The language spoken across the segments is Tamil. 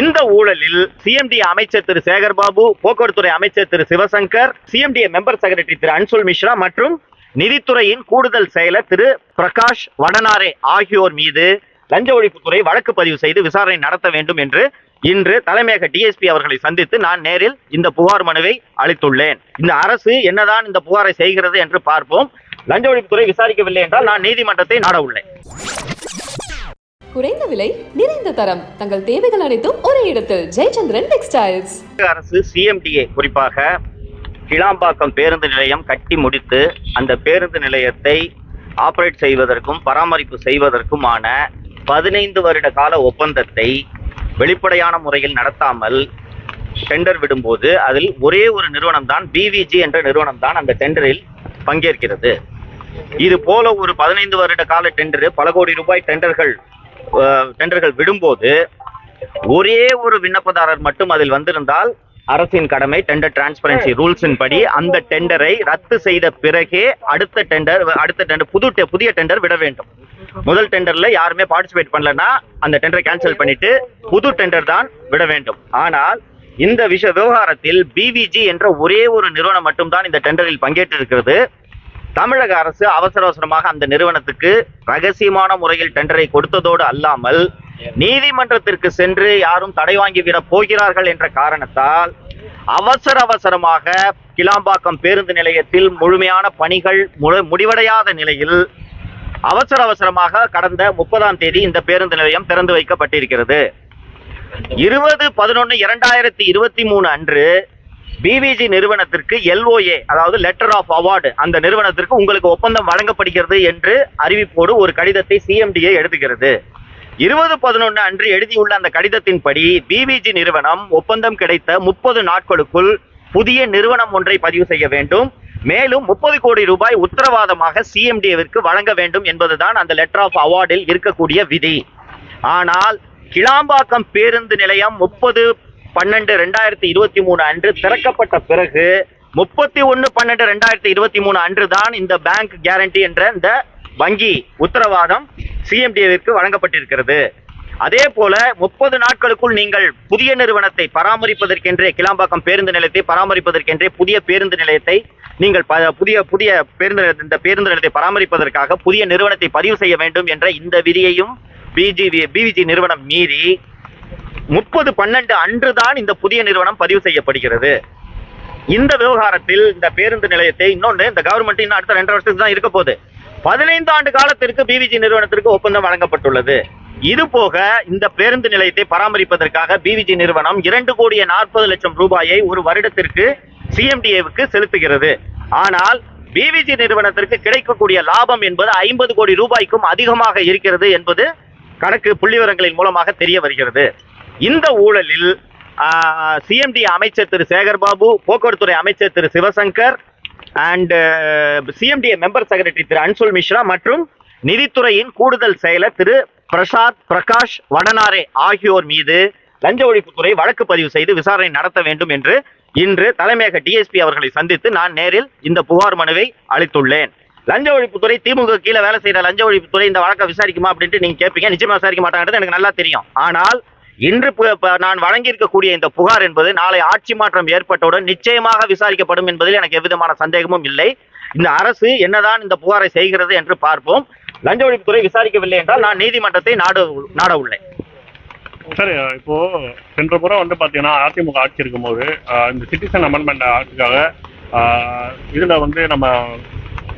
இந்த ஊழலில் சிஎம்டி அமைச்சர் திரு சேகர்பாபு போக்குவரத்துறை அமைச்சர் Thiru Sivasankar CMD member secretary Thiru Anshul Mishra மற்றும் நிதித்துறையின் கூடுதல் செயலர் திரு பிரகாஷ் வடனாரே ஆகியோர் மீது லஞ்ச ஒழிப்புத்துறை வழக்கு பதிவு செய்து விசாரணை நடத்த வேண்டும் என்று இன்று தலைமையக டிஎஸ்பி அவர்களை சந்தித்து நான் நேரில் இந்த புகார் மனுவை அளித்துள்ளேன். இந்த அரசு என்னதான் இந்த புகாரை செய்கிறது என்று பார்ப்போம். லஞ்ச ஒழிப்புத்துறை விசாரிக்கவில்லை என்றால் நான் நீதிமன்றத்தை நாட உள்ளேன். குறைந்த விலை நிறைந்த தரம். தங்கள் தேவைகள் அனைத்தும் ஒரே இடத்தில். ஜெயச்சந்திரன் டெக்ஸ்டைல்ஸ். அரசு சிஎம்டிஏ குறிப்பாக கிளாம்பாக்கம் பேருந்து நிலையம் கட்டி முடித்து அந்த பேருந்து நிலையத்தை ஆபரேட் செய்வதற்கும் பராமரிப்பு செய்வதற்குமான பதினைந்து வருட கால ஒப்பந்தத்தை வெளிப்படையான முறையில் நடத்தாமல் டெண்டர் விடும்போது அதில் ஒரே ஒரு நிறுவனம் தான் பிவிஜி என்ற நிறுவனம் தான் அந்த டெண்டரில் பங்கேற்கிறது. இது போல ஒரு பதினைந்து வருட கால டெண்டர் பல கோடி ரூபாய் டெண்டர்கள் டெண்டர்கள் விடும்போது ஒரே ஒரு விண்ணப்பதாரர் மட்டும் அதில் வந்திருந்தால் அரசின் கடமை டெண்டர் டிரான்ஸ்பரன்சி ரூல்ஸின் படி அந்த டெண்டரை ரத்து செய்த பிறகே அடுத்த டெண்டர் அடுத்த டெண்டர் புது புதிய டெண்டர் விட வேண்டும். முதல் டெண்டர்ல யாருமே பார்ட்டிசிபேட் பண்ணலன்னா அந்த டெண்டரை கேன்சல் பண்ணிட்டு புது டெண்டர் தான் விட வேண்டும். ஆனால் இந்த விஷ விவகாரத்தில் பிவிஜி என்ற ஒரே ஒரு நிறுவனம் மட்டும்தான் இந்த டெண்டரில் பங்கேற்றிருக்கிறது. தமிழக அரசு அவசர அவசரமாக அந்த நிறுவனத்துக்கு ரகசியமான முறையில் டெண்டரை கொடுத்ததோடு அல்லாமல் நீதிமன்றத்திற்கு சென்று யாரும் தடை வாங்கிவிட போகிறார்கள் என்ற காரணத்தால் அவசர அவசரமாக கிளாம்பாக்கம் பேருந்து நிலையத்தில் முழுமையான பணிகள் முடிவடையாத நிலையில் அவசர அவசரமாக கடந்த முப்பதாம் தேதி இந்த பேருந்து நிலையம் திறந்து வைக்கப்பட்டிருக்கிறது. இருபது பதினொன்னு இரண்டாயிரத்தி இருபத்தி மூணு அன்று பிவிஜி நிறுவனத்திற்கு எல்ஓஏ அதாவது லெட்டர் ஆஃப் அவார்டு அந்த நிறுவனத்திற்கு உங்களுக்கு ஒப்பந்தம் வழங்கப்படுகிறது என்று அறிவிப்போடு ஒரு கடிதத்தை சிஎம்டிஏ எழுதுகிறது இருபது பதினொன்று அன்று எழுதியுள்ள அந்த கடிதத்தின்படி பிவிஜி நிறுவனம் ஒப்பந்தம் கிடைத்த முப்பது நாட்களுக்குள் புதிய நிறுவனம் ஒன்றை பதிவு செய்ய வேண்டும். மேலும் முப்பது கோடி ரூபாய் உத்தரவாதமாக சிஎம்டிஏவிற்கு வழங்க வேண்டும் என்பதுதான் அந்த லெட்டர் ஆஃப் அவார்டில் இருக்கக்கூடிய விதி. ஆனால் கிளாம்பாக்கம் பேருந்து நிலையம் முப்பது பன்னெண்டு ரெண்டாயிரத்தி இருபத்தி மூணு அன்று திறக்கப்பட்ட பிறகு முப்பத்தி ஒன்று பன்னெண்டு ரெண்டாயிரத்தி இருபத்தி மூணு அன்று தான் இந்த பேங்க் கேரண்டி என்ற இந்த வங்கி உத்தரவாதம் சிஎம்டிஏவிற்கு வழங்கப்பட்டிருக்கிறது. அதே போல முப்பது நாட்களுக்குள் நீங்கள் புதிய நிறுவனத்தை பராமரிப்பதற்கென்றே கிளாம்பாக்கம் பேருந்து நிலையத்தை பராமரிப்பதற்கென்றே புதிய பேருந்து நிலையத்தை நீங்கள் புதிய புதிய பேருந்து இந்த பேருந்து நிலையத்தை பராமரிப்பதற்காக புதிய நிறுவனத்தை பதிவு செய்ய வேண்டும் என்ற இந்த விதியையும் பிஜிவி பிவிஜி நிறுவனம் மீறி முப்பது பன்னெண்டு அன்றுதான் இந்த புதிய நிறுவனம் பதிவு செய்யப்படுகிறது. இந்த விவகாரத்தில் இந்த பேருந்து நிலையத்தை இன்னொன்று இந்த கவர்மெண்ட் இன்னும் அடுத்த ரெண்டு வருஷத்துக்கு தான் இருக்க போகுது. பதினைந்து ஆண்டு காலத்திற்கு பிவிஜி நிறுவனத்திற்கு ஒப்பந்தம் வழங்கப்பட்டுள்ளது. இது போக இந்த பேருந்து நிலையத்தை பராமரிப்பதற்காக பிவிஜி நிறுவனம் இரண்டு கோடியே நாற்பது லட்சம் ரூபாயை ஒரு வருடத்திற்கு சிஎம்டிஏவுக்கு செலுத்துகிறது. ஆனால் பிவிஜி நிறுவனத்திற்கு கிடைக்கக்கூடிய லாபம் என்பது ஐம்பது கோடி ரூபாய்க்கும் அதிகமாக இருக்கிறது என்பது கணக்கு புள்ளிவிவரங்களின் மூலமாக தெரிய வருகிறது. இந்த ஊழலில் சிஎம்டி அமைச்சர் திரு சேகர்பாபு போக்குவரத்துறை அமைச்சர் Thiru Sivasankar and CMDA member secretary Thiru Anshul Mishra மற்றும் நிதித்துறையின் கூடுதல் செயலர் திரு பிரசாத் பிரகாஷ் வடனாரே ஆகியோர் மீது லஞ்ச ஒழிப்புத்துறை வழக்கு பதிவு செய்து விசாரணை நடத்த வேண்டும் என்று இன்று தலைமையக டிஎஸ்பி அவர்களை சந்தித்து நான் நேரில் இந்த புகார் மனுவை அளித்துள்ளேன். லஞ்ச ஒழிப்புத்துறை திமுக கீழே வேலை செய்யற லஞ்ச ஒழிப்புத்துறை இந்த வழக்கை விசாரிக்குமா அப்படின்ட்டு நீங்க கேட்பீங்க நிச்சயமா விசாரிக்க மாட்டாங்கிறது எனக்கு நல்லா தெரியும். ஆனால் இன்று நான் வழங்கியிருக்கக்கூடிய இந்த புகார் என்பது நாளை ஆட்சி மாற்றம் ஏற்பட்டவுடன் நிச்சயமாக விசாரிக்கப்படும் என்பதில் எனக்கு எவ்விதமான சந்தேகமும் இல்லை. இந்த அரசு என்னதான் இந்த புகாரை செய்கிறது என்று பார்ப்போம். லஞ்ச ஒழிப்புத்துறை விசாரிக்கவில்லை என்றால் நான் நீதிமன்றத்தை நாட நாட உள்ளேன் சார் இப்போ சென்ற முறை வந்து பாத்தீங்கன்னா அதிமுக ஆட்சி இருக்கும்போது இந்த சிட்டிசன் அமெண்ட்மெண்ட் ஆக்டுக்காக இதில் இதுல வந்து நம்ம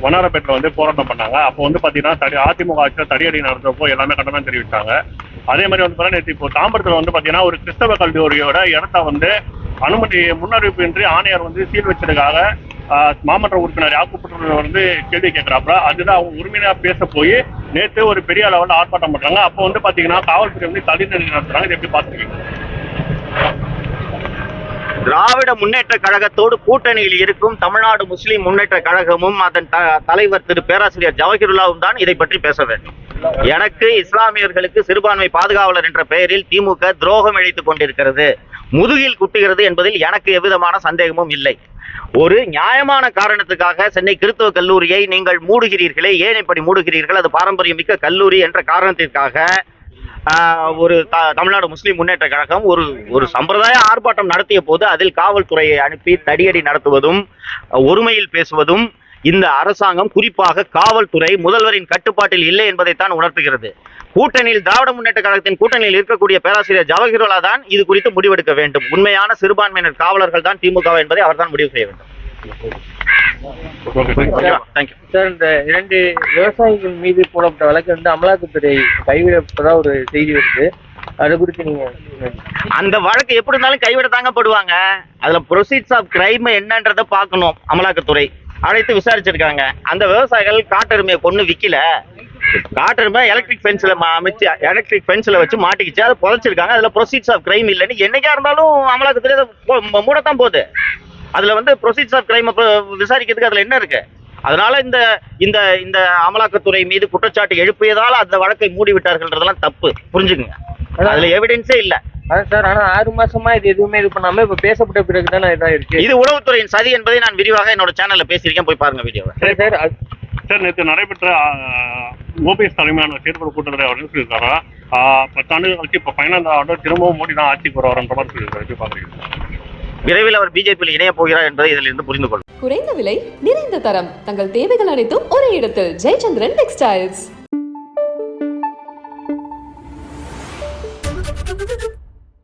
வண்ணாரப்பேட்டில் வந்து போராட்டம் பண்ணாங்க. அப்போ வந்து பாத்தீங்கன்னா தடி அதிமுக ஆட்சியில் தடியடி நடந்தப்போ எல்லாமே கண்டனம் தெரிவித்தாங்க அதே மாதிரி வந்து பார்த்தீங்கன்னா நேற்று இப்போ தாம்பரத்தில் வந்து பார்த்தீங்கன்னா ஒரு கிறிஸ்தவ கல்லூரியோட இடத்த வந்து அனுமதி முன்னறிவிப்பின்றி ஆணையர் வந்து சீல் வச்சதுக்காக ஆஹ், மாமன்ற உறுப்பினர் யாக்குப்பட்டு வந்து கேள்வி கேட்கிறாப்புல. அதுதான் அவங்க உரிமையா பேச போய் நேற்று ஒரு பெரிய அளவில் ஆர்ப்பாட்டம் பண்றாங்க. அப்போ வந்து பாத்தீங்கன்னா காவல்துறை வந்து தள்ளிநடை நடத்துறாங்க. இதை எப்படி பாத்துருக்கீங்க திராவிட முன்னேற்ற கழகத்தோடு கூட்டணியில் இருக்கும் தமிழ்நாடு முஸ்லிம் முன்னேற்ற கழகமும் அதன் த- தலைவர் திரு பேராசிரியர் ஜவஹர்லாவும் தான் இதை பற்றி பேச வேண்டும். எனக்கு இஸ்லாமியர்களுக்கு சிறுபான்மை பாதுகாவலர் என்ற பெயரில் திமுக துரோகம் இழைத்துக் கொண்டிருக்கிறது. முதுகில் குட்டுகிறது என்பதில் எனக்கு எவ்விதமான சந்தேகமும் இல்லை. ஒரு நியாயமான காரணத்துக்காக சென்னை கிறிஸ்தவ கல்லூரியை நீங்கள் மூடுகிறீர்களே ஏன் இப்படி மூடுகிறீர்கள்? அது பாரம்பரியமிக்க கல்லூரி என்ற காரணத்திற்காக ஒரு த- தமிழ்நாடு முஸ்லிம் முன்னேற்ற கழகம் ஒரு ஒரு சம்பிரதாய ஆர்ப்பாட்டம் நடத்திய போது அதில் காவல்துறையை அனுப்பி தடியடி நடத்துவதும் ஒருமையில் பேசுவதும் இந்த அரசாங்கம் குறிப்பாக காவல்துறை முதல்வரின் கட்டுப்பாட்டில் இல்லை என்பதைத்தான் உணர்த்துகிறது. கூட்டணியில் திராவிட முன்னேற்ற கழகத்தின் கூட்டணியில் இருக்கக்கூடிய பேராசிரியர் ஜவஹர்லாலா தான் இது குறித்து முடிவெடுக்க வேண்டும். உண்மையான சிறுபான்மையினர் காவலர்கள் தான் திமுக என்பதை அவர்தான் முடிவு செய்ய வேண்டும். சார் இந்த இரண்டு விவசாயிகள் மீது போடப்பட்ட வழக்கு வந்து அமலாக்கத்துறை கைவிடப்பட்டதா ஒரு செய்தி வருது. அது குறித்து நீங்க அந்த வழக்கு எப்படி இருந்தாலும் கைவிட தாங்கப்படுவாங்க அதுல ப்ரொசீட்ஸ் ஆஃப் கிரைம் என்னன்றதை பார்க்கணும் அமலாக்கத்துறை. அழைத்து விசாரிச்சிருக்காங்க. அந்த விவசாயிகள் காட்டெருமையை கொண்டு விற்கல காட்டெருமை எலக்ட்ரிக் ஃபென்ஸில் அமைச்சு எலக்ட்ரிக் ஃபென்ஸில் வச்சு மாட்டிக்கிச்சு. அதை புதைச்சிருக்காங்க. அதில் ப்ரொசீட்ஸ் ஆஃப் கிரைம் இல்லைன்னு என்றைக்கா இருந்தாலும் அமலாக்கத்துலேயே மூடத்தான் போகுது. அதில் வந்து ப்ரொசீட்ஸ் ஆஃப் கிரைம் விசாரிக்கிறதுக்கு அதில் என்ன இருக்குது அதனால இந்த இந்த இந்த அமலாக்கத்துறை மீது குற்றச்சாட்டு எழுப்பியதால் அந்த வழக்கை மூடிவிட்டார்கள்ன்றதெல்லாம் தப்பு. புரிஞ்சுக்குங்க. அதுல எவிடென்ஸே இல்லை. அதான் சார் ஆனா ஆறு மாசமா இது எதுவுமே இது பண்ணாம இப்ப பேசப்பட்ட பிறகு தானே இதாயிருக்கு இது உளவுத்துறையின் சதி என்பதை நான் விரிவாக என்னோட சேனல்ல பேசியிருக்கேன். போய் பாருங்க வீடியோவை சரி சார் சார் நேற்று நடைபெற்ற ஓபிஎஸ் தலைமையான செயற்குழு கூட்டத்தில் அவர் சொல்லியிருக்காரா? ஆஹ் பத்தாண்டுகள் கழிச்சு இப்போ பதினைந்தாம் ஆண்டு திரும்பவும் மோடி தான் ஆட்சிக்கு வருவார்ன்ற மாதிரி சொல்லியிருக்காரு. எப்படி பார்க்குறீங்க? விரைவில் அவர் பிஜேபியில் இணைய போகிறார் என்பதை இதில் இருந்து புரிந்து கொள்ளும் குறைந்த விலை நிறைந்த தரம். தங்கள் தேவைகள் அனைத்தும் ஒரே இடத்தில். ஜெயச்சந்திரன் டெக்ஸ்டைல்ஸ்